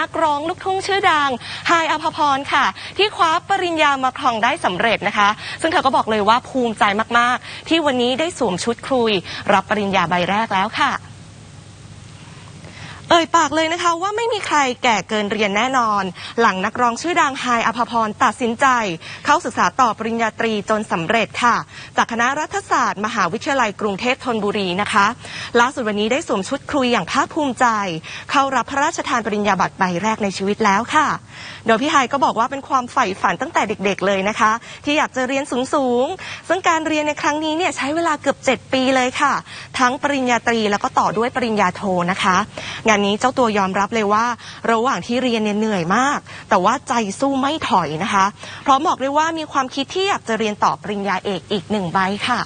นักร้องลูกทุ่งชื่อดังไฮอภพรค่ะ ที่คว้าปริญญามาครองได้สำเร็จนะคะ ซึ่งเธอก็บอกเลยว่าภูมิใจมาก ๆ ที่วันนี้ได้สวมชุดครุย รับปริญญาใบแรกแล้วค่ะ อ่ยปากเลยนะคะว่าไม่มีใครแก่เกินเรียนแน่นอน หลังนักร้องชื่อดังไฮอภพรตัดสินใจ เข้าศึกษาต่อปริญญาตรีจนสำเร็จค่ะ จากคณะรัฐศาสตร์ มหาวิทยาลัยกรุงเทพธนบุรีนะคะล่าสุดวันนี้ได้สวมชุดครุยอย่างภาคภูมิใจ เข้ารับพระราชทานปริญญาบัตรใบแรกในชีวิตแล้วค่ะ โดยพี่ไฮก็บอกว่าเป็นความใฝ่ฝันตั้งแต่เด็กๆเลยนะคะ ที่อยากจะเรียนสูงๆซึ่งการเรียนในครั้งนี้เนี่ยใช้เวลาเกือบ 7 ปีเลยค่ะ ทั้งปริญญาตรีแล้วก็ต่อด้วยปริญญาโทนะคะงานนี้เจ้าตัวยอมรับเลยว่า ระหว่างที่เรียนเนี่ยเหนื่อยมาก แต่ว่าใจสู้ไม่ถอยนะคะพร้อมบอกเลยว่ามีความคิดที่อยากจะเรียนต่อปริญญาเอกอีกหนึ่งใบค่ะ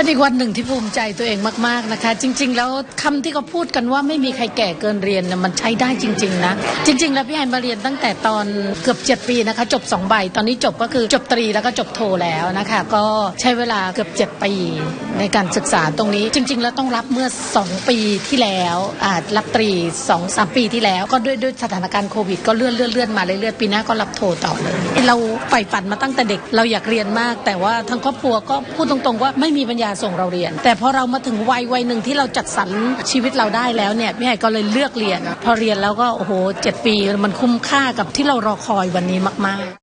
เป็นอีกวันหนึ่งที่ภูมิใจตัวเองมาก ๆ นะคะ จริง ๆ แล้วคำที่เขาพูดกันว่าไม่มีใครแก่เกินเรียนเนี่ยมันใช้ได้จริง ๆ นะ จริง ๆ แล้วพี่ไฮมาเรียนตั้งแต่ตอนเกือบ 7 ปีนะคะ จบ2ใบตอนนี้จบก็คือจบตรีแล้วก็จบโทแล้วนะคะ ก็ใช้เวลาเกือบ 7 ปีในการศึกษาตรงนี้ จริง ๆ แล้วต้องรับเมื่อ 2 ปีที่แล้วอ่ารับตรี2 3ปีที่แล้วก็ด้วยด้วยสถานการณ์โควิดก็เลื่อนเลื่อนเลื่อนมาเรื่อยๆปีหน้าก็รับโทต่อเลย เราใฝ่ฝันมาตั้งแต่เด็กเราอยากเรียนมาก แต่ว่าทางครอบครัวก็พูดตรงๆว่าไม่มีปัญญาส่งเราเรียน แต่พอเรามาถึงวัยวัยหนึ่งที่เราจัดสรรชีวิตเราได้แล้วเนี่ยพี่ไอ้ก็เลยเลือกเรียน พอเรียนแล้วก็โอ้โหเจ็ดปีมันคุ้มค่ากับที่เรารอคอยวันนี้มาก ๆ